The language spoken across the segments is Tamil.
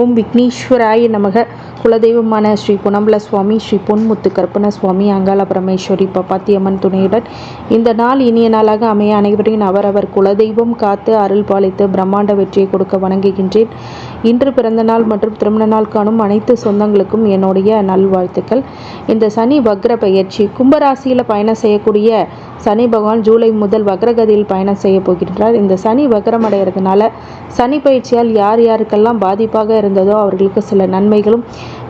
ஓம் விக்னேஸ்வராய நமக. குலதெய்வமான ஸ்ரீ குணம்பல சுவாமி ஸ்ரீ பொன்முத்து கற்பன சுவாமி அங்காள பரமேஸ்வரி பப்பாத்தியம்மன் துணையுடன் இந்த நாள் இனிய நாளாக அமைய அனைவரின் அவரவர் குலதெய்வம் காத்து அருள் பாலித்து பிரம்மாண்ட வெற்றியை கொடுக்க வணங்குகின்றேன். இன்று பிறந்த நாள் மற்றும் திருமண நாள் காணும் அனைத்து சொந்தங்களுக்கும் என்னுடைய நல்வாழ்த்துக்கள். இந்த சனி வக்ர பயிற்சி கும்பராசியில் பயணம் செய்யக்கூடிய சனி பகவான் ஜூலை முதல் வக்ரகதியில் பயணம் செய்ய போகின்றார். இந்த சனி வக்ரம் அடைகிறதுனால சனி பயிற்சியால் யார் யாருக்கெல்லாம் பாதிப்பாக இருந்ததோ அவர்களுக்கு சில நன்மைகளும்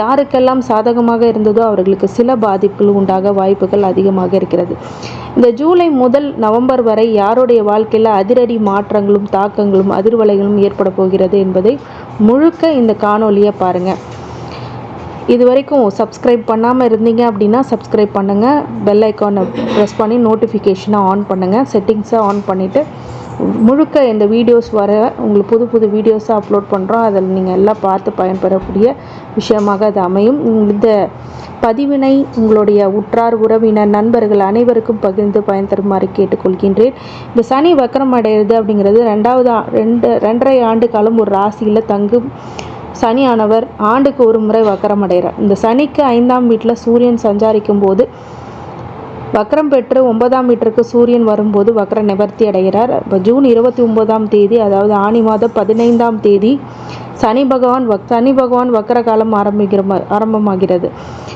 யாருக்கெல்லாம் சாதகமாக இருந்ததோ அவர்களுக்கு சில பாதிப்புகள் உண்டாக வாய்ப்புகள் அதிகமாக இருக்கிறது. இந்த ஜூலை முதல் நவம்பர் வரை யாருடைய வாழ்க்கையில் அதிரடி மாற்றங்களும் தாக்கங்களும் அதிர்வலைகளும் ஏற்பட போகிறது என்பதை முழுக்க இந்த காணொலியை பாருங்கள் இது வரைக்கும் சப்ஸ்கிரைப் பண்ணாமல் இருந்தீங்க அப்படின்னா சப்ஸ்கிரைப் பண்ணுங்கள் பெல் ஐக்கானை ப்ரெஸ் பண்ணி நோட்டிஃபிகேஷனை ஆன் பண்ணுங்கள் செட்டிங்ஸை ஆன் பண்ணிவிட்டு முழுக்க இந்த வீடியோஸ் வர உங்களுக்கு புது புது வீடியோஸை அப்லோட் பண்ணுறோம் அதில் நீங்கள் எல்லாம் பார்த்து பயன்பெறக்கூடிய விஷயமாக அது அமையும். இந்த பதிவினை உங்களுடைய உற்றார் உறவினர் நண்பர்கள் அனைவருக்கும் பகிர்ந்து பயன் தருமாறு கேட்டுக்கொள்கின்றேன். இந்த சனி வக்கரம் அடைகிறது அப்படிங்கிறது ரெண்டாவது ரெண்டு ரெண்டரை ஆண்டு காலம் ஒரு ராசியில் தங்கும் சனியானவர் ஆண்டுக்கு ஒரு முறை வக்கரம் அடைகிறார் இந்த சனிக்கு ஐந்தாம் வீட்டில் சூரியன் சஞ்சாரிக்கும் போது வக்ரம் பெற்று ஒன்பதாம் வீட்டிற்கு சூரியன் வரும்போது வக்ர நிவர்த்தி அடைகிறார். இப்போ ஜூன் இருபத்தி ஒன்பதாம் தேதி அதாவது ஆனி மாதம் பதினைந்தாம் தேதி சனி பகவான் வக் சனி பகவான் வக்கர காலம் ஆரம்பிக்கிற ஆரம்பமாகிறது.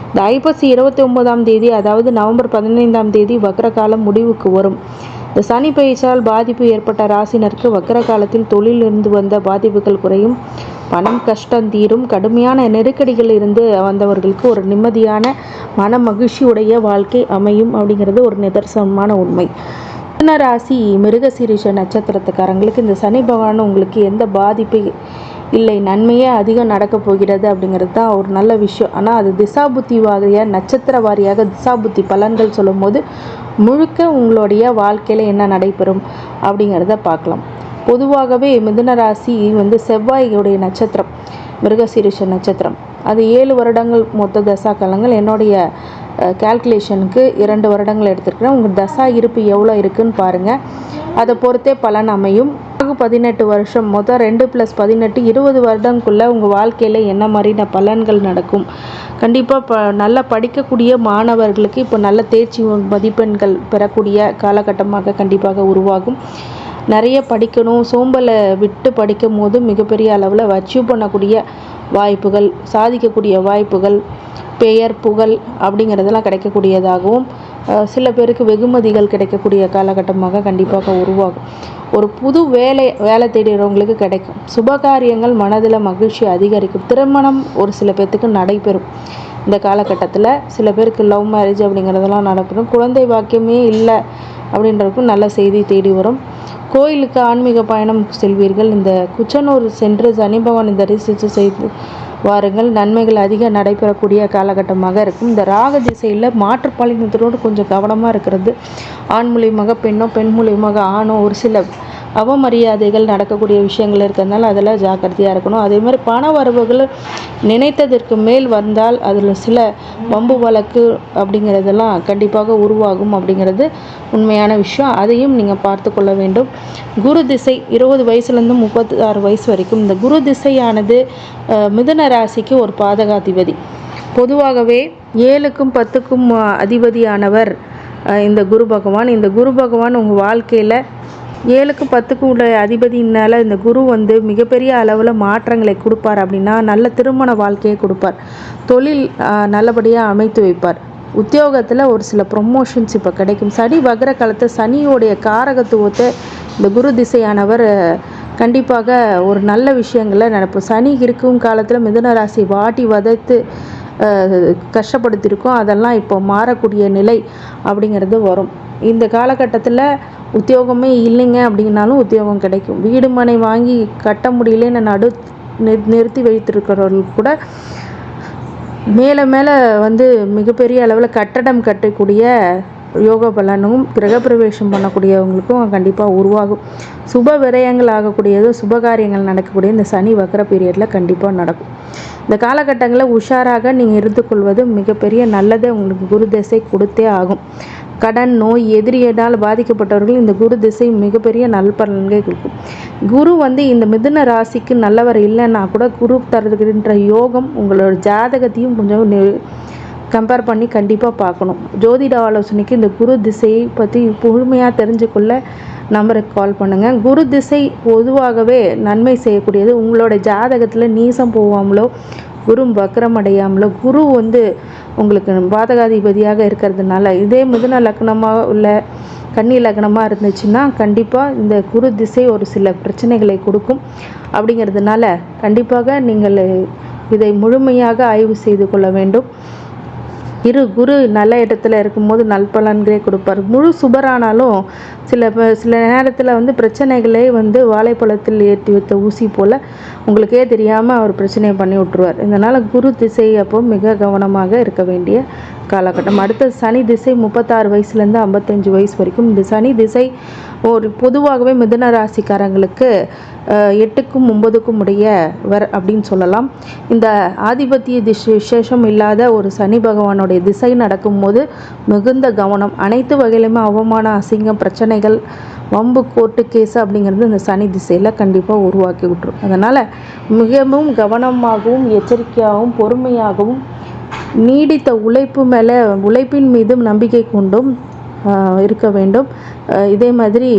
இந்த ஐப்பசி இருபத்தி ஒன்பதாம் தேதி அதாவது நவம்பர் பதினைந்தாம் தேதி வக்ர காலம் முடிவுக்கு வரும். இந்த சனி பயிற்சியால் பாதிப்பு ஏற்பட்ட ராசினருக்கு வக்கர காலத்தில் தொழிலிருந்து வந்த பாதிப்புகள் குறையும். பணம் கஷ்டம் தீரும். கடுமையான நெருக்கடிகள் இருந்து வந்தவர்களுக்கு ஒரு நிம்மதியான மன மகிழ்ச்சியுடைய வாழ்க்கை அமையும் அப்படிங்கிறது ஒரு நிதர்சனமான உண்மை. மிதுன ராசி மிருகசீரிஷ நட்சத்திரத்துக்காரங்களுக்கு இந்த சனி பகவான் உங்களுக்கு எந்த பாதிப்பை இல்லை நன்மையே அதிகம் நடக்கப் போகிறது அப்படிங்கிறது தான் ஒரு நல்ல விஷயம். ஆனால் அது திசாபுத்தி வாரியாக நட்சத்திர வாரியாக திசாபுத்தி பலன்கள் சொல்லும்போது முழுக்க உங்களுடைய வாழ்க்கையில் என்ன நடைபெறும் அப்படிங்கிறத பார்க்கலாம். பொதுவாகவே மிதுன ராசி வந்து செவ்வாயுடைய நட்சத்திரம் மிருகசீரிஷ நட்சத்திரம். அது ஏழு வருடங்கள் மொத்த தசா காலங்கள் என்னுடைய கால்குலேஷனுக்கு இரண்டு வருடங்கள் எடுத்திருக்கிறேன். உங்கள் தசா இருப்பு எவ்வளோ இருக்குன்னு பாருங்கள் அதை பொறுத்தே பலன் அமையும். பதினெட்டு வருஷம் மொத்தம் ரெண்டு ப்ளஸ் பதினெட்டு இருபது வருடங்குள்ளே உங்கள் வாழ்க்கையில் என்ன மாதிரியான பலன்கள் நடக்கும்? கண்டிப்பாக இப்போ நல்லா படிக்கக்கூடிய மாணவர்களுக்கு இப்போ நல்ல தேர்ச்சி மதிப்பெண்கள் பெறக்கூடிய காலகட்டமாக கண்டிப்பாக உருவாகும். நிறைய படிக்கணும். சோம்பலை விட்டு படிக்கும் போது மிகப்பெரிய அளவில் அச்சீவ் பண்ணக்கூடிய வாய்ப்புகள் சாதிக்கக்கூடிய வாய்ப்புகள் பெயர் புகழ் அப்படிங்கிறதெல்லாம் கிடைக்கக்கூடியதாகவும் சில பேருக்கு வெகுமதிகள் கிடைக்கக்கூடிய காலகட்டமாக கண்டிப்பாக உருவாகும். ஒரு புது வேலை வேலை தேடுறவங்களுக்கு கிடைக்கும். சுபகாரியங்கள் மனதில் மகிழ்ச்சி அதிகரிக்கும். திருமணம் ஒரு சில பேர்த்துக்கு நடைபெறும். இந்த காலகட்டத்தில் சில பேருக்கு லவ் மேரேஜ் அப்படிங்கிறதெல்லாம் நடைபெறும் குழந்தை வாக்கியமே இல்லை அப்படின்றதுக்கும் நல்ல செய்தி தேடி வரும். கோயிலுக்கு ஆன்மீக பயணம் செல்வீர்கள். இந்த குச்சனூர் சென்று சனி இந்த தரிசித்து செய்து வாருங்கள். நன்மைகள் அதிக நடைபெறக்கூடிய காலகட்டமாக இருக்கும். இந்த ராக திசையில் மாற்றுப்பாலினத்தோடு கொஞ்சம் கவனமாக இருக்கிறது. ஆண் மூலியமாக பெண்ணோ பெண் மூலியமாக ஆணோ ஒரு சில அவமரியாதைகள் நடக்கக்கூடிய விஷயங்கள் இருக்கிறதுனால அதில் ஜாக்கிரதையாக இருக்கணும். அதே மாதிரி பண வரவுகள் நினைத்ததற்கு மேல் வந்தால் அதில் சில வம்பு வழக்கு அப்படிங்கிறதெல்லாம் கண்டிப்பாக உருவாகும் அப்படிங்கிறது உண்மையான விஷயம். அதையும் நீங்கள் பார்த்து கொள்ள வேண்டும். குரு திசை இருபது வயசுலேருந்து முப்பத்தி ஆறு வயசு வரைக்கும் இந்த குரு திசையானது மிதுன ராசிக்கு ஒரு பாதகாதிபதி. பொதுவாகவே ஏழுக்கும் பத்துக்கும் அதிபதியானவர் இந்த குரு பகவான். இந்த குரு பகவான் உங்கள் வாழ்க்கையில் ஏழுக்கு பத்துக்கு உள்ள அதிபதியினால் இந்த குரு வந்து மிகப்பெரிய அளவில் மாற்றங்களை கொடுப்பார் அப்படின்னா நல்ல திருமண வாழ்க்கையை கொடுப்பார். தொழில் நல்லபடியாக அமைத்து வைப்பார். உத்தியோகத்தில் ஒரு சில ப்ரொமோஷன்ஸ் இப்போ கிடைக்கும். சனி வகர காலத்தை சனியோடைய காரகத்துவத்தை இந்த குரு திசையானவர் கண்டிப்பாக ஒரு நல்ல விஷயங்களை நடக்கும் சனி இருக்கும் காலத்தில் மிதுன ராசி வாட்டி வதைத்து கஷ்டப்படுத்தியிருக்கோம். அதெல்லாம் இப்போ மாறக்கூடிய நிலை அப்படிங்கிறது வரும். இந்த காலகட்டத்தில் உத்தியோகமே இல்லைங்க அப்படின்னாலும் உத்தியோகம் கிடைக்கும். வீடு மனை வாங்கி கட்ட முடியலன்னு நடு நிறுத்தி வைத்திருக்கிறவர்கள் கூட மேலே மேலே வந்து மிகப்பெரிய அளவில் கட்டடம் கட்டக்கூடிய யோக பலனும் கிரகப்பிரவேசம் பண்ணக்கூடியவங்களுக்கும் கண்டிப்பாக உருவாகும். சுப விரயங்கள் ஆகக்கூடியது சுபகாரியங்கள் நடக்கக்கூடிய இந்த சனி வக்கர பீரியடில் கண்டிப்பாக நடக்கும். இந்த காலகட்டங்களில் உஷாராக நீங்கள் இருந்து கொள்வது மிகப்பெரிய நல்லதை உங்களுக்கு குரு திசை கொடுத்தே ஆகும். கடன் நோய் எதிரியினால் பாதிக்கப்பட்டவர்கள் இந்த குரு திசை மிகப்பெரிய நல்பலன்கள் கொடுக்கும். குரு வந்து இந்த மிதுன ராசிக்கு நல்லவர் இல்லைன்னா கூட குரு தருகின்ற யோகம் உங்களோட ஜாதகத்தையும் கொஞ்சம் கம்பேர் பண்ணி கண்டிப்பாக பார்க்கணும். ஜோதிட ஆலோசனைக்கு இந்த குரு திசையை பற்றி முழுமையாக தெரிஞ்சுக்கொள்ள நம்பருக்கு கால் பண்ணுங்கள் குரு திசை பொதுவாகவே நன்மை செய்யக்கூடியது. உங்களோட ஜாதகத்தில் நீசம் போகாமலோ குரு வக்ரம் அடையாமலோ குரு வந்து உங்களுக்கு பாதகாதிபதியாக இருக்கிறதுனால இதே மிதுன லக்னமாக உள்ள கன்னி லக்னமாக இருந்துச்சுன்னா கண்டிப்பாக இந்த குரு திசை ஒரு சில பிரச்சனைகளை கொடுக்கும். அப்படிங்கிறதுனால கண்டிப்பாக நீங்கள் இதை முழுமையாக ஆய்வு செய்து கொள்ள வேண்டும். இரு குரு நல்ல இடத்துல இருக்கும்போது நல்பலன்களே கொடுப்பார். முழு சுபரானாலும் சில சில நேரத்தில் வந்து பிரச்சனைகளே வந்து வாழைப்பழத்தில் ஏற்றி வைத்த ஊசி போல் உங்களுக்கே தெரியாமல் அவர் பிரச்சனையை பண்ணி விட்டுருவார். இதனால் குரு திசை அப்போ மிக கவனமாக இருக்க வேண்டிய காலகட்டம். அடுத்த சனி திசை முப்பத்தாறு வயசுலேருந்து ஐம்பத்தஞ்சு வயசு வரைக்கும். இந்த சனி திசை ஒரு பொதுவாகவே மிதுன ராசிக்காரங்களுக்கு எட்டுக்கும் ஒன்பதுக்கும் உடைய வர் அப்படின்னு சொல்லலாம். இந்த ஆதிபத்திய திசை விசேஷம் இல்லாத ஒரு சனி பகவானுடைய திசை நடக்கும்போது மிகுந்த கவனம். அனைத்து வகையிலுமே அவமானம் அசிங்கம் பிரச்சனைகள் வம்பு கோர்ட்டு கேஸ் அப்படிங்கிறது இந்த சனி திசையில் கண்டிப்பாக உருவாக்கி விட்டுரும். அதனால் மிகவும் கவனமாகவும் எச்சரிக்கையாகவும் பொறுமையாகவும் நீடித்த உழைப்பு மேலே உழைப்பின் மீதும் நம்பிக்கை கொண்டும் இருக்க வேண்டும். இதே மாதிரி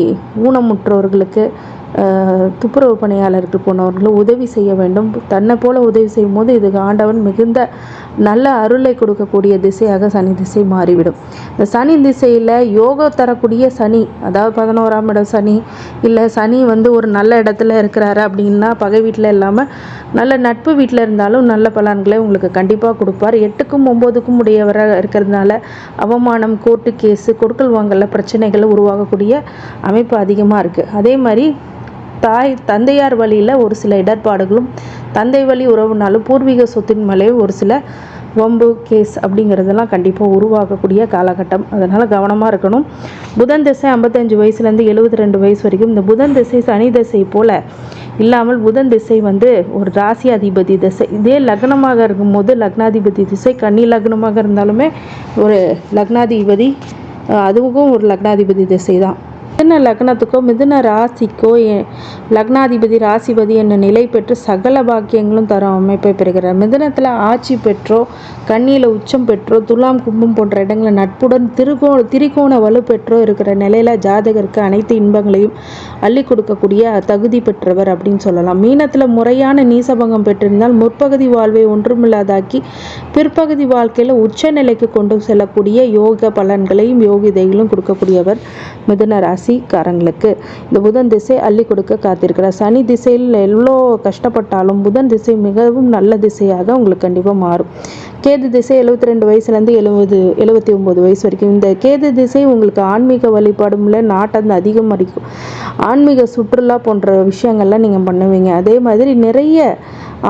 ஊனமுற்றோர்களுக்கு துப்புரவு பணியாளருக்கு போனவர்களும் உதவி செய்ய வேண்டும். தன்னை போல உதவி செய்யும் போது இதுக்கு ஆண்டவன் மிகுந்த நல்ல அருளை கொடுக்கக்கூடிய திசையாக சனி திசை மாறிவிடும். இந்த சனி திசையில் யோகம் தரக்கூடிய சனி அதாவது பதினோராம் இடம் சனி இல்லை சனி வந்து ஒரு நல்ல இடத்துல இருக்கிறாரு அப்படின்னா பகை வீட்டில் இல்லாமல் நல்ல நட்பு வீட்டில் இருந்தாலும் நல்ல பலன்களை உங்களுக்கு கண்டிப்பாக கொடுப்பார். எட்டுக்கும் ஒம்போதுக்கும் உடையவராக இருக்கிறதுனால அவமானம் கோர்ட்டு கேஸு கொடுக்கல் வாங்கல பிரச்சனைகள் உருவாகக்கூடிய அமைப்பு அதிகமாக இருக்குது அதே மாதிரி தாய் தந்தையார் வழியில் ஒரு சில இடர்பாடுகளும் தந்தை வழி உறவுனாலும் பூர்வீக சொத்தின் மேலே ஒரு சில வம்பு கேஸ் அப்படிங்கிறதெல்லாம் கண்டிப்பாக உருவாகக்கூடிய காலகட்டம். அதனால் கவனமாக இருக்கணும். புதன் திசை ஐம்பத்தஞ்சு வயசுலேருந்து எழுபத்தி ரெண்டு வயசு வரைக்கும் இந்த புதன் திசை சனி திசை போல் இல்லாமல் புதன் திசை வந்து ஒரு ராசி அதிபதி திசை. இதே லக்னமாக இருக்கும்போது லக்னாதிபதி திசை கன்னி லக்னமாக இருந்தாலுமே ஒரு லக்னாதிபதி அதுவும் ஒரு லக்னாதிபதி திசை தான். மிதுன லக்னத்துக்கோ மிதுன ராசிக்கோ எ- லக்னாதிபதி ராசிபதி என்ற நிலை பெற்று சகல பாக்கியங்களும் தரும் அமைப்பை பெறுகிறார். மிதுனத்தில் ஆட்சி பெற்றோ கண்ணியில் உச்சம் பெற்றோ துலாம் கும்பம் போன்ற இடங்களில் நட்புடன் திருகோ திரிகோண வலு பெற்றோ இருக்கிற நிலையில் ஜாதகருக்கு அனைத்து இன்பங்களையும் அள்ளி கொடுக்கக்கூடிய தகுதி பெற்றவர் அப்படின்னு சொல்லலாம். மீனத்தில் முறையான நீசபங்கம் பெற்றிருந்தால் முற்பகுதி வாழ்வை ஒன்றுமில்லாதாக்கி பிற்பகுதி வாழ்க்கையில் உச்ச நிலைக்கு கொண்டு செல்லக்கூடிய யோக பலன்களையும் யோகிதைகளும் கொடுக்கக்கூடியவர் மிதுன ராசி. ராசிக்காரங்களுக்கு இந்த புதன் திசை அள்ளி கொடுக்க காத்திருக்கிறார். சனி திசையில் எவ்வளோ கஷ்டப்பட்டாலும் புதன் திசை மிகவும் நல்ல திசையாக உங்களுக்கு கண்டிப்பாக மாறும். கேது திசை எழுபத்தி ரெண்டு வயசுலேருந்து எழுபது எழுபத்தி ஒம்பது வயசு வரைக்கும். இந்த கேது திசை உங்களுக்கு ஆன்மீக வழிபாடுல நாட்டம் அதிகம் அடிக்கும். ஆன்மீக சுற்றுலா போன்ற விஷயங்கள்லாம் நீங்கள் பண்ணுவீங்க. அதே மாதிரி நிறைய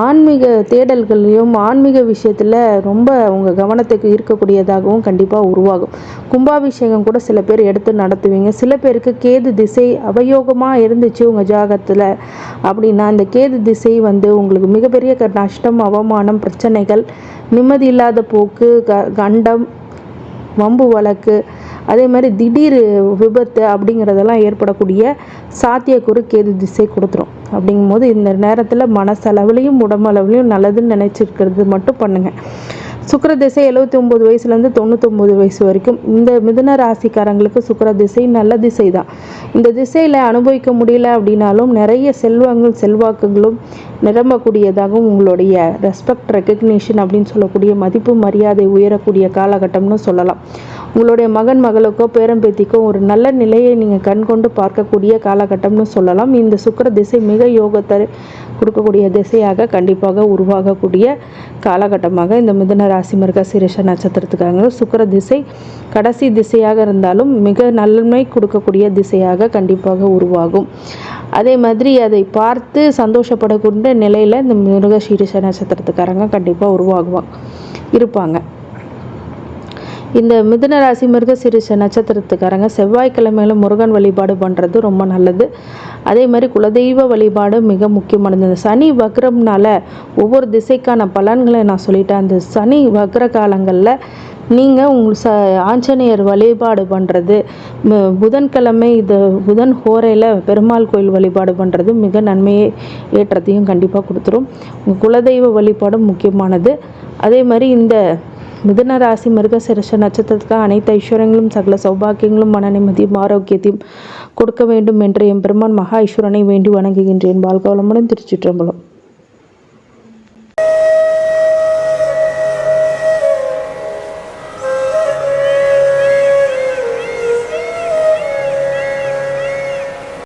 ஆன்மீக தேடல்களையும் ஆன்மீக விஷயத்தில் ரொம்ப உங்கள் கவனத்துக்கு ஈர்க்கக்கூடியதாகவும் கண்டிப்பாக உருவாகும். கும்பாபிஷேகம் கூட சில பேர் எடுத்து நடத்துவீங்க. சில பேர் பேருக்கு கேது திசை அபயோகமாக இருந்துச்சு உங்கள் ஜாகத்தில். அப்படின்னா இந்த கேது திசை வந்து உங்களுக்கு மிகப்பெரிய க- நஷ்டம் அவமானம் பிரச்சனைகள் நிம்மதி இல்லாத போக்கு க கண்டம் வம்பு வழக்கு அதே மாதிரி திடீர் விபத்து அப்படிங்கிறதெல்லாம் ஏற்படக்கூடிய சாத்தியக்கூறு கேது திசை கொடுத்துரும். அப்படிங்கும்போது இந்த நேரத்தில் மனசளவுலையும் உடம்பளவுலையும் நல்லதுன்னு நினச்சிருக்கிறது மட்டும் பண்ணுங்கள் சுக்கர திசை எழுபத்தி ஒம்பது வயசுலேருந்து தொண்ணூத்தொம்பது வயசு வரைக்கும். இந்த மிதுன ராசிக்காரங்களுக்கு சுக்கர திசை நல்ல திசை தான் இந்த திசையில் அனுபவிக்க முடியல அப்படின்னாலும் நிறைய செல்வங்கள் செல்வாக்குகளும் நிரம்பக்கூடியதாகவும் உங்களுடைய ரெஸ்பெக்ட் ரெக்கக்னிஷன் அப்படின்னு சொல்லக்கூடிய மதிப்பு மரியாதை உயரக்கூடிய காலகட்டம்னு சொல்லலாம். உங்களுடைய மகன் மகளுக்கோ பேரம்பேத்திக்கோ ஒரு நல்ல நிலையை நீங்கள் கண்கொண்டு பார்க்கக்கூடிய காலகட்டம்னு சொல்லலாம். இந்த சுக்கிர திசை மிக யோகத்தை கொடுக்கக்கூடிய திசையாக கண்டிப்பாக உருவாகக்கூடிய காலகட்டமாக இந்த மிதன ராசி மிருக சிரிஷ நட்சத்திரத்துக்காங்க சுக்கிர திசை கடைசி திசையாக இருந்தாலும் மிக நன்மை கொடுக்கக்கூடிய திசையாக கண்டிப்பாக உருவாகும். அதே மாதிரி அதை பார்த்து சந்தோஷப்படக்கூடிய நிலையில் இந்த மிருகசீரிச நட்சத்திரத்துக்காரங்க கண்டிப்பாக உருவாகுவாங்க இருப்பாங்க. இந்த மிதுன ராசி மிருக சிறுச நட்சத்திரத்துக்காரங்க செவ்வாய்க்கிழமையில முருகன் வழிபாடு பண்ணுறது ரொம்ப நல்லது. அதே மாதிரி குலதெய்வ வழிபாடு மிக முக்கியமானது. இந்த சனி வக்ரம்னால ஒவ்வொரு திசைக்கான பலன்களை நான் சொல்லிட்டேன். அந்த சனி வக்ர காலங்களில் நீங்கள் உங்கள் ச ஆஞ்சநேயர் வழிபாடு பண்ணுறது புதன்கிழமை இது புதன் ஹோரையில் பெருமாள் கோயில் வழிபாடு பண்ணுறது மிக நன்மையை ஏற்றத்தையும் கண்டிப்பாக கொடுத்துரும். உங்கள் குலதெய்வ வழிபாடும் முக்கியமானது. அதே மாதிரி இந்த மிதுன ராசி மிருகசிரச நட்சத்திரத்துக்கு அனைத்து ஐஸ்வர்யங்களும் சகல சௌபாக்கியங்களும் மன நிம்மதியும் ஆரோக்கியத்தையும் கொடுக்க வேண்டும் என்று எம்பெருமான் மகா ஈஸ்வரனை வேண்டி வணங்குகின்றேன். வாழ்க வளமுடன் திருச்சிற்றம்பலம்.